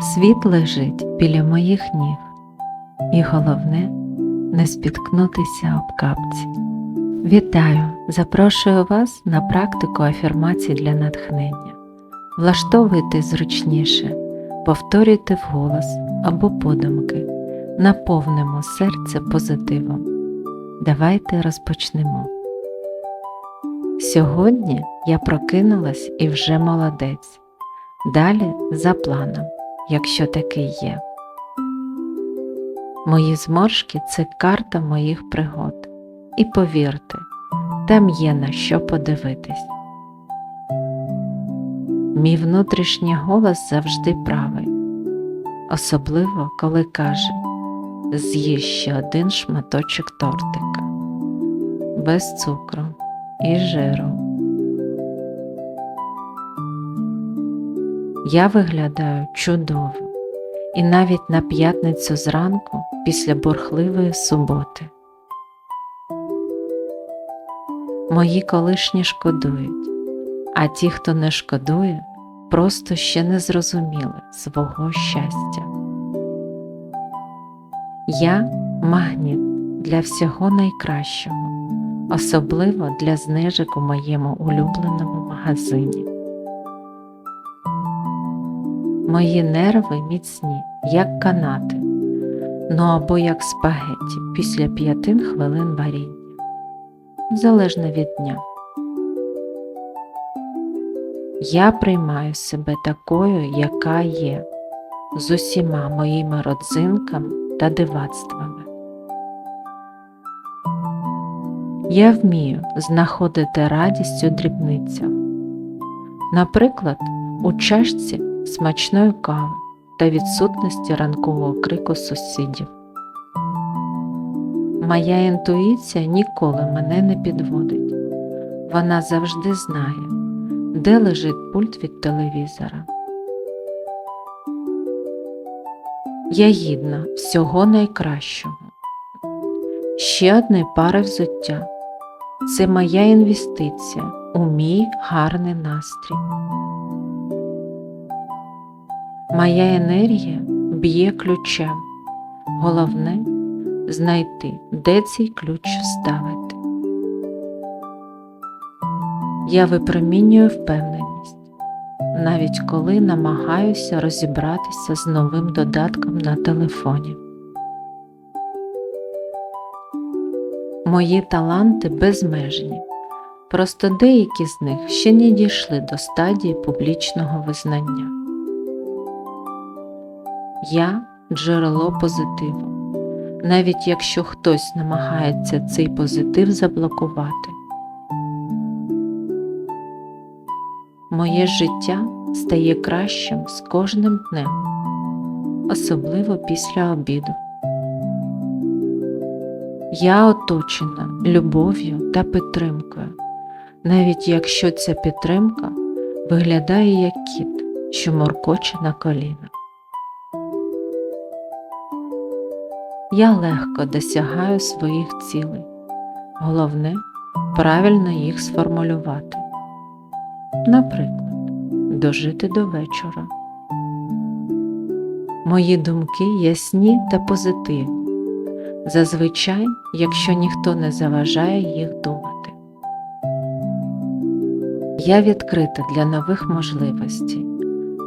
Світ лежить біля моїх ніг, і головне не спіткнутися об капці. Вітаю! Запрошую вас на практику афірмацій для натхнення. Влаштовуйте зручніше, повторюйте вголос або подумки, наповнимо серце позитивом. Давайте розпочнемо. Сьогодні я прокинулась і вже молодець. Далі за планом, якщо такий є. Мої зморшки це карта моїх пригод. І повірте, там є на що подивитись. Мій внутрішній голос завжди правий, особливо коли каже з'їж ще один шматочок тортика, без цукру і жиру. Я виглядаю чудово і навіть на п'ятницю зранку після бурхливої суботи. Мої колишні шкодують, а ті, хто не шкодує, просто ще не зрозуміли свого щастя. Я магніт для всього найкращого, особливо для знижок у моєму улюбленому магазині. Мої нерви міцні, як канати, ну або як спагетті після п'яти хвилин варіння залежно від дня. Я приймаю себе такою, яка є, з усіма моїми родзинками та дивацтвами. Я вмію знаходити радість у дрібницях, наприклад, у чашці смачної кави та відсутності ранкового крику сусідів. Моя інтуїція ніколи мене не підводить. Вона завжди знає, де лежить пульт від телевізора. Я гідна всього найкращого. Ще одне пари взуття. Це моя інвестиція у мій гарний настрій. Моя енергія б'є ключем. Головне знайти, де цей ключ вставити. Я випромінюю впевненість, навіть коли намагаюся розібратися з новим додатком на телефоні. Мої таланти безмежні, просто деякі з них ще не дійшли до стадії публічного визнання. Я джерело позитиву навіть якщо хтось намагається цей позитив заблокувати. Моє життя стає кращим з кожним днем, особливо після обіду. Я оточена любов'ю та підтримкою, навіть якщо ця підтримка виглядає як кіт, що моркоче на колінах. Я легко досягаю своїх цілей. Головне правильно їх сформулювати. Наприклад, дожити до вечора. Мої думки ясні та позитивні, зазвичай, якщо ніхто не заважає їх думати. Я відкрита для нових можливостей,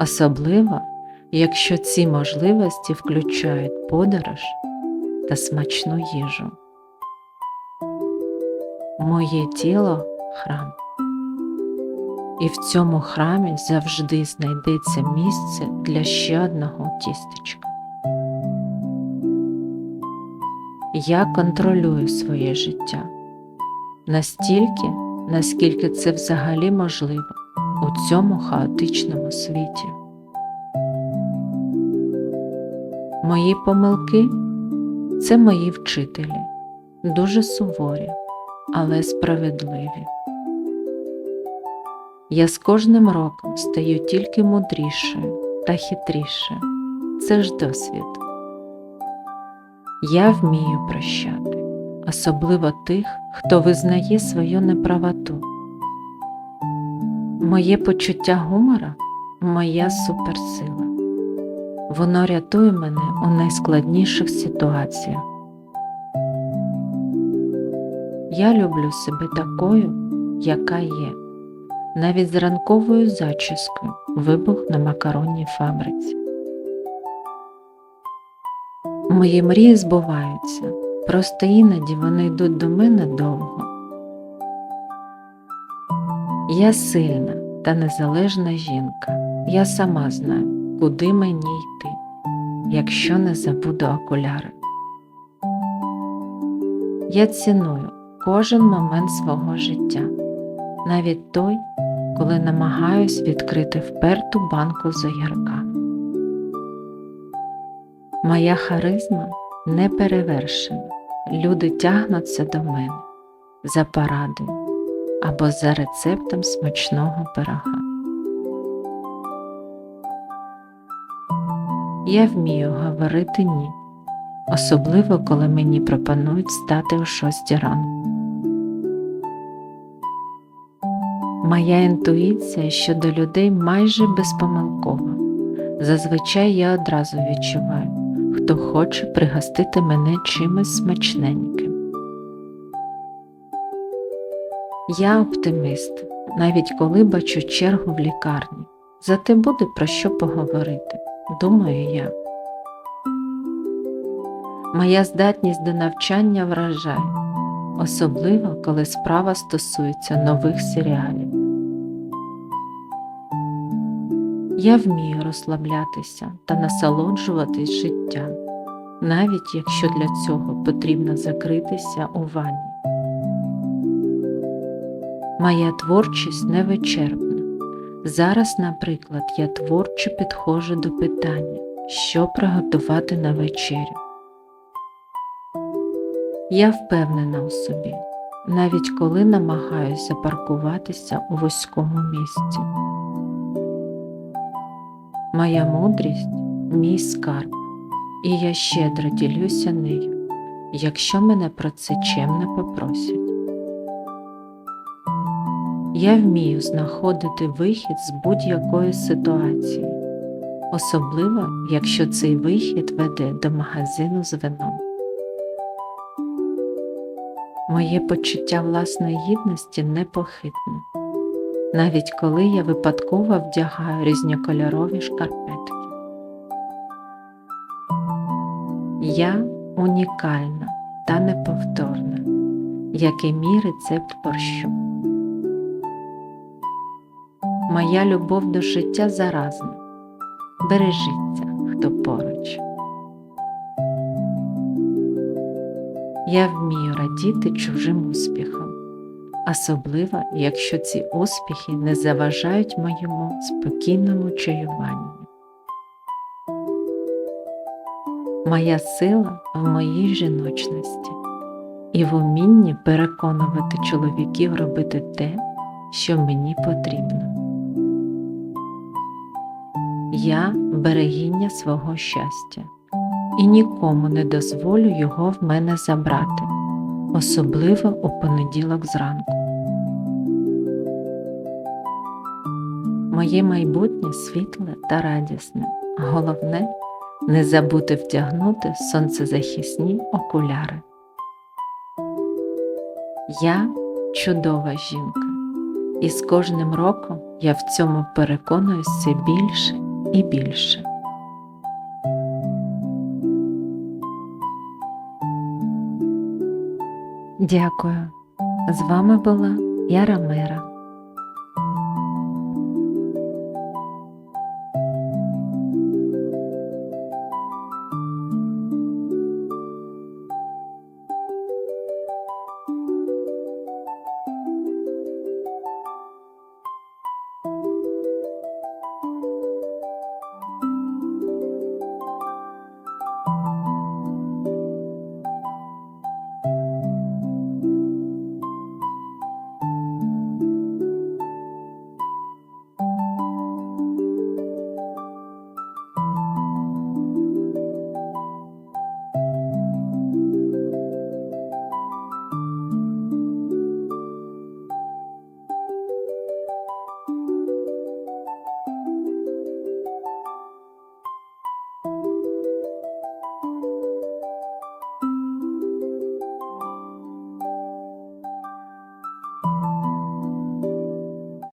особливо, якщо ці можливості включають подорож та смачну їжу. Моє тіло храм, і в цьому храмі завжди знайдеться місце для ще одного тістечка. Я контролюю своє життя настільки, наскільки це взагалі можливо у цьому хаотичному світі. Мої помилки це мої вчителі, дуже суворі, але справедливі. Я з кожним роком стаю тільки мудрішою та хитрішою. Це ж досвід. Я вмію прощати, особливо тих, хто визнає свою неправоту. Моє почуття гумора моя суперсила. Воно рятує мене у найскладніших ситуаціях. Я люблю себе такою, яка є, навіть з ранковою зачіскою вибух на макаронній фабриці. Мої мрії збуваються, просто іноді вони йдуть до мене довго. Я сильна та незалежна жінка. Я сама знаю, куди мені йти, якщо не забуду окуляри. Я ціную кожен момент свого життя, навіть той, коли намагаюсь відкрити вперту банку з огірками. Моя харизма не перевершена. Люди тягнуться до мене за порадою або за рецептом смачного пирога. Я вмію говорити ні, особливо коли мені пропонують стати о шостій ранку. Моя інтуїція щодо людей майже безпомилкова. Зазвичай я одразу відчуваю, хто хоче пригостити мене чимось смачненьким. Я оптиміст, навіть коли бачу чергу в лікарні. Зате буде про що поговорити, думаю я. Моя здатність до навчання вражає, особливо коли справа стосується нових серіалів. Я вмію розслаблятися та насолоджуватись життям, навіть якщо для цього потрібно закритися у ванні. Моя творчість невичерпна. Зараз, наприклад, я творчо підходжу до питання, що приготувати на вечерю. Я впевнена у собі, навіть коли намагаюся запаркуватися у вузькому місці. Моя мудрість мій скарб, і я щедро ділюся нею, якщо мене про це чемно попросять. Я вмію знаходити вихід з будь-якої ситуації, особливо якщо цей вихід веде до магазину з вином. Моє почуття власної гідності непохитне, навіть коли я випадково вдягаю різнокольорові шкарпетки. Я унікальна та неповторна, як і мій рецепт борщу. Моя любов до життя заразна. Бережіться, хто поруч. Я вмію радіти чужим успіхам, особливо якщо ці успіхи не заважають моєму спокійному чаюванню. Моя сила в моїй жіночності і в умінні переконувати чоловіків робити те, що мені потрібно. Я берегиня свого щастя і нікому не дозволю його в мене забрати, особливо у понеділок зранку. Моє майбутнє світле та радісне, головне не забути втягнути сонцезахисні окуляри. Я чудова жінка, і з кожним роком я в цьому переконуюсь все більше і більше. Дякую. З вами була Яра Мира.